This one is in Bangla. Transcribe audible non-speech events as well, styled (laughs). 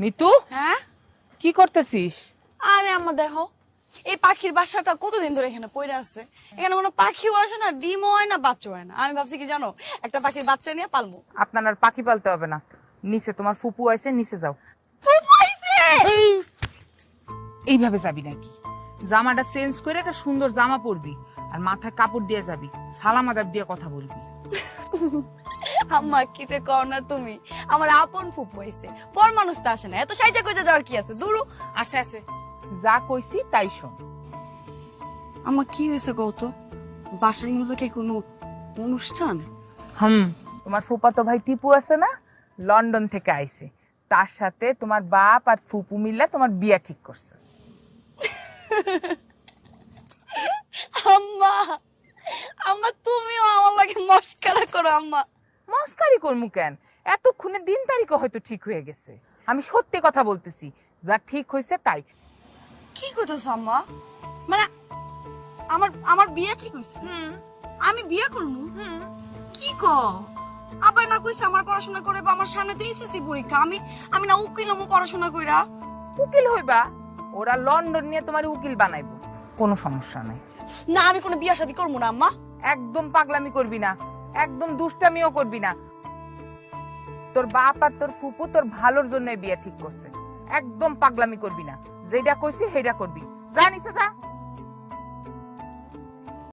মিতু? হ্যাঁ? কি করতেছিস? আরে আম্মা দেখো এই পাখির বাসাটা কতদিন ধরে এখানে পড়ে আছে? এখানে কোনো পাখিও আসে না ডিমও হয় না বাচ্চা হয় না। আমি ভাবছি কি জানো একটা পাখির বাচ্চা নিয়ে পালমু আপনার আর পাখি পালতে হবে না। নিচে তোমার ফুপু আছে নিচে যাও। আইছে! এইভাবে যাবি নাকি? জামাটা চেঞ্জ করে একটা সুন্দর জামা পরবি আর মাথায় কাপড় দিয়ে যাবি সালাম আদাব দিয়ে কথা বলবি। (laughs) আম্মা কি যে কর না তুমি? আমার আপন ফুপু আইছে। পর মানুষ তো আসে না। এত সাইজা কইতে যাওয়ার কি আছে? দূরু। আছে আছে। যা কইছি তাই শোন। আম্মা কি হয়েছে কত বাসার মধ্যে কি কোনো অনুষ্ঠান? হুম তোমার ফুপাতো ভাই টিপু আছে না? লন্ডন থেকে আইছে। তার সাথে তোমার বাপ আর ফুপু মিল্লা তোমার বিয়া ঠিক করছে। আম্মা আম্মা তুমিও আমার লাগে মস্কারা করো আম্মা। মস্কারি করমু কেন? এতক্ষণে দিন তারিখও হয়তো ঠিক হয়ে গেছে। আমি সত্যি কথা বলতেছি যা ঠিক হয়েছে তাই। কি করতেছ আম্মা? মানে আমার আমার বিয়ে ঠিক হইছে আমি বিয়ে করব কি ক আবার না কইছে আমার পড়াশোনা করে বা আমার সামনে তো এসএসসি পরীক্ষা। আমি আমি না উকিল হমু পড়াশোনা কইরা। উকিল হইবা? ওরা লন্ডন নিয়ে তোমার উকিল বানাইবো। কোনো সমস্যা নাই। না আমি কোনো বিয়ে শাদী করব না আম্মা। একদম পাগলামি করবি না। একদম দুষ্টামিও করবি না। তোর বাপ আর তোর ফুপু তোর ভালোর জন্য বিয়ে ঠিক করছে। একদম পাগলামি করবি না। যেটা কইছি সেটা করবি। জানিস যা।